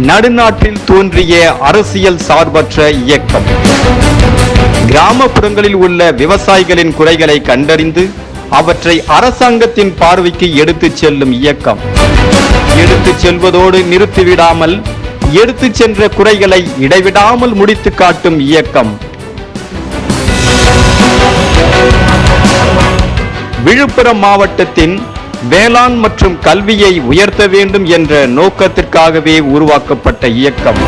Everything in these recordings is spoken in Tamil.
நடுநாட்டில் தோன்றிய அரசியல் சார்பற்ற இயக்கம். கிராமப்புறங்களில் உள்ள விவசாயிகளின் குறைகளை கண்டறிந்து அவற்றை அரசாங்கத்தின் பார்வைக்கு எடுத்துச் செல்லும் இயக்கம். எடுத்துச் செல்வதோடு நிறுத்திவிடாமல் எடுத்துச் சென்ற குறைகளை இடைவிடாமல் முடித்து காட்டும் இயக்கம். விழுப்புரம் மாவட்டத்தின் வேளாண் மற்றும் கல்வியை உயர்த்த வேண்டும் என்ற நோக்கத்திற்காகவே உருவாக்கப்பட்ட இயக்கம்.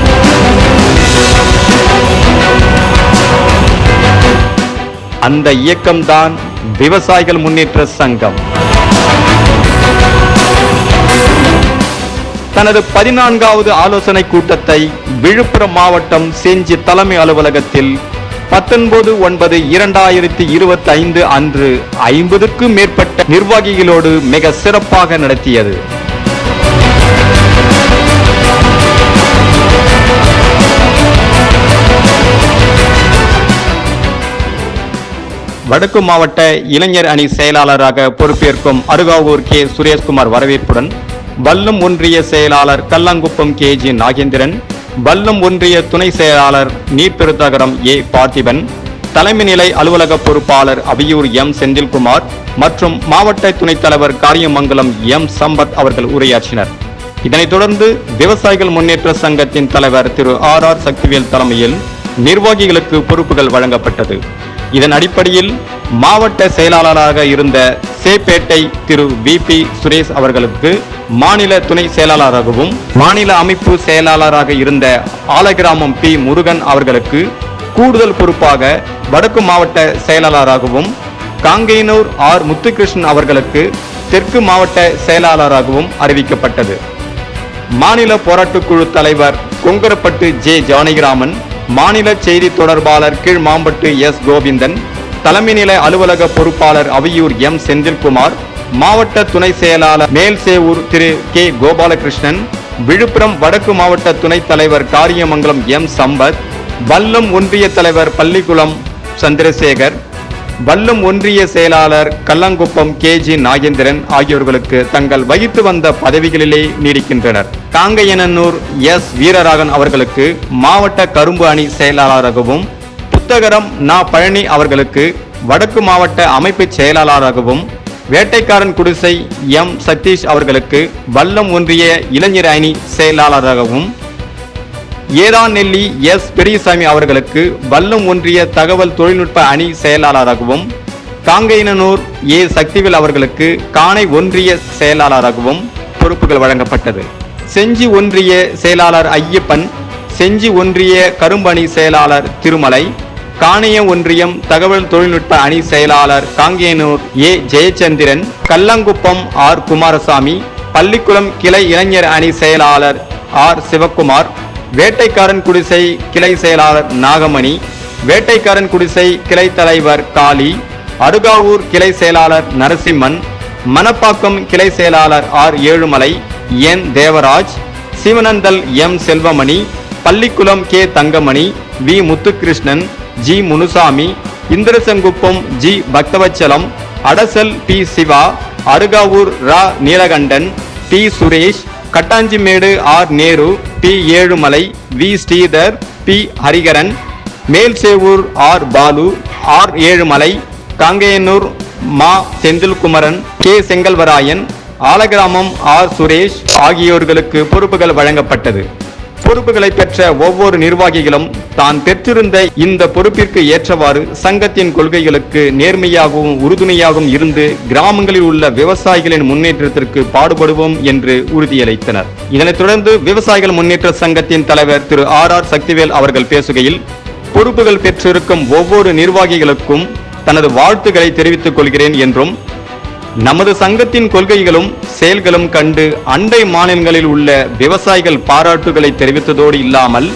அந்த இயக்கம்தான் விவசாயிகள் முன்னேற்ற சங்கம். தனது பதினான்காவது ஆலோசனை கூட்டத்தை விழுப்புரம் மாவட்டம் செஞ்சி தலைமை அலுவலகத்தில் பத்தொன்பது ஒன்பது இரண்டாயிரத்தி இருபத்தி ஐந்து அன்று ஐம்பதுக்கும் மேற்பட்ட நிர்வாகிகளோடு மிக சிறப்பாக நடத்தியது. வடக்கு மாவட்ட இளைஞர் அணி செயலாளராக பொறுப்பேற்கும் அருகாவூர் கே. சுரேஷ்குமார் வரவேற்புடன் வல்லம் ஒன்றிய செயலாளர் கல்லாங்குப்பம் கே. ஜி. நாகேந்திரன் வல்லம் ஒன்றிய துணை செயலாளர் நீர்பெருத்தகரம் ஏ பார்த்திபன் தலைமை நிலை அலுவலக பொறுப்பாளர் அபியூர் எம் செந்தில்குமார் மற்றும் மாவட்ட துணைத் தலைவர் காரியமங்கலம் எம் சம்பத் அவர்கள் உரையாற்றினர். இதனைத் தொடர்ந்து விவசாயிகள் முன்னேற்ற சங்கத்தின் தலைவர் திரு ஆர் ஆர் சக்திவேல் தலைமையில் நிர்வாகிகளுக்கு பொறுப்புகள் வழங்கப்பட்டது. இதன் அடிப்படையில் மாவட்ட செயலாளராக இருந்த சேப்பேட்டை திரு வி பி சுரேஷ் அவர்களுக்கு மாநில துணை செயலாளராகவும் மாநில அமைப்பு செயலாளராக இருந்த ஆலகிராமம் பி முருகன் அவர்களுக்கு கூடுதல் பொறுப்பாக வடக்கு மாவட்ட செயலாளராகவும் காங்கேயனூர் ஆர் முத்துகிருஷ்ணன் அவர்களுக்கு தெற்கு மாவட்ட செயலாளராகவும் அறிவிக்கப்பட்டது. மாநில போராட்டக்குழு தலைவர் கொங்கரப்பட்டு ஜே ஜானகிராமன் மாநில செய்தி தொடர்பாளர் கீழ் மாம்பட்டு எஸ் கோவிந்தன் தலைமை நிலை அலுவலக பொறுப்பாளர் அவியூர் எம். செந்தில்குமார் மாவட்ட துணை செயலாளர் மேல்சேவூர் திரு. கே. கோபாலகிருஷ்ணன் விழுப்புரம் வடக்கு மாவட்ட துணைத் தலைவர் காரியமங்கலம் எம். சம்பத் வல்லம் ஒன்றிய தலைவர் பள்ளிக்குளம் சந்திரசேகர் வல்லம் ஒன்றிய செயலாளர் கல்லங்குப்பம் கே. ஜி. நாகேந்திரன் ஆகியோர்களுக்கு தங்கள் வகித்து வந்த பதவிகளிலே நீடிக்கின்றனர். காங்கையனூர் எஸ். வீரராகன் அவர்களுக்கு மாவட்ட கரும்பு அணி செயலாளராகவும் புத்தகரம் நா பழனி அவர்களுக்கு வடக்கு மாவட்ட அமைப்பு செயலாளராகவும் வேட்டைக்காரன் குடிசை எம். சதீஷ் அவர்களுக்கு வல்லம் ஒன்றிய இளைஞர் அணி செயலாளராகவும் ஏதாநெல்லி எஸ். பெரியசாமி அவர்களுக்கு வல்லம் ஒன்றிய தகவல் தொழில்நுட்ப அணி செயலாளராகவும் காங்கையனூர் ஏ. சக்திவேல் அவர்களுக்கு காணை ஒன்றிய செயலாளராகவும் பொறுப்புகள் வழங்கப்பட்டது. செஞ்சி ஒன்றிய செயலாளர் ஐயப்பன் செஞ்சி ஒன்றிய கரும்பணி செயலாளர் திருமலை காணிய ஒன்றியம் தகவல் தொழில்நுட்ப அணி செயலாளர் காங்கேனூர் ஏ ஜெயச்சந்திரன் கல்லங்குப்பம் ஆர் குமாரசாமி பள்ளிக்குளம் கிளை இளைஞர் அணி செயலாளர் ஆர் சிவக்குமார் வேட்டைக்காரன் குடிசை கிளை செயலாளர் நாகமணி வேட்டைக்காரன் குடிசை கிளை தலைவர் காளி அருகாவூர் கிளை செயலாளர் நரசிம்மன் மணப்பாக்கம் கிளை செயலாளர் R Ezhumalai N Devaraj Sivanandal M Selvamani Pallikulam K Thangamani V Muthukrishnan G Munusamy Indirasankuppam G Bakthavachalam Adasal P Siva Arugavur ரா Neelakandan D Suresh Kattanchimedu R Nehru P Ezhumalai V Sridhar P Hariharan Melsevur R Balu R Ezhumalai Kangeyanur மா செந்தில்குமரன் கே செங்கல்வராயன் ஆலகிராமம் ஆர் சுரேஷ் ஆகியோர்களுக்கு பொறுப்புகள் வழங்கப்பட்டது. பொறுப்புகளை பெற்ற ஒவ்வொரு நிர்வாகிகளும் தான் பெற்றிருந்த இந்த பொறுப்பிற்கு ஏற்றவாறு சங்கத்தின் கொள்கைகளுக்கு நேர்மையாகவும் உறுதுணையாகவும் இருந்து கிராமங்களில் உள்ள விவசாயிகளின் முன்னேற்றத்திற்கு பாடுபடுவோம் என்று உறுதியளித்தனர். இதனைத் தொடர்ந்து விவசாயிகள் முன்னேற்ற சங்கத்தின் தலைவர் திரு ஆர் ஆர் சக்திவேல் அவர்கள் பேசுகையில் பொறுப்புகள் பெற்றிருக்கும் ஒவ்வொரு நிர்வாகிகளுக்கும் தனது வாழ்த்துக்களை தெரிவித்துக் கொள்கிறேன் என்றும் நமது சங்கத்தின் கொள்கைகளும் செயல்களும் கண்டு அண்டை மாநிலங்களில் உள்ள விவசாயிகள் பாராட்டுகளை தெரிவித்ததோடு இல்லாமல்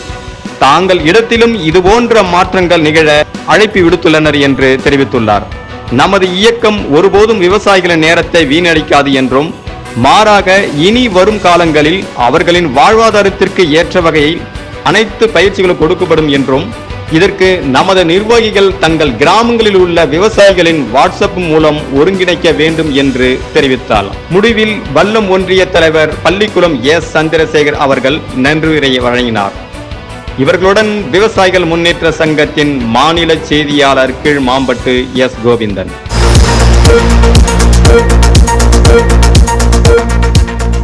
தாங்கள் இடத்திலும் இதுபோன்ற மாற்றங்கள் நிகழ அழைப்பு விடுத்துள்ளனர் என்று தெரிவித்துள்ளார். நமது இயக்கம் ஒருபோதும் விவசாயிகளின் நேரத்தை வீணடிக்காது என்றும் மாறாக இனி வரும் காலங்களில் அவர்களின் வாழ்வாதாரத்திற்கு ஏற்ற வகையில் அனைத்து பயிற்சிகளும் கொடுக்கப்படும் என்றும் இதற்கு நமது நிர்வாகிகள் தங்கள் கிராமங்களில் உள்ள விவசாயிகளின் வாட்ஸ்அப் மூலம் ஒருங்கிணைக்க வேண்டும் என்று தெரிவித்தார். முடிவில் வல்லம் ஒன்றிய தலைவர் பள்ளிக்குளம் எஸ். சந்திரசேகர் அவர்கள் நன்றியுரை வழங்கினார். இவர்களுடன் விவசாயிகள் முன்னேற்ற சங்கத்தின் மாநில செய்தியாளர் கீழ் மாம்பட்டு எஸ். கோவிந்தன்.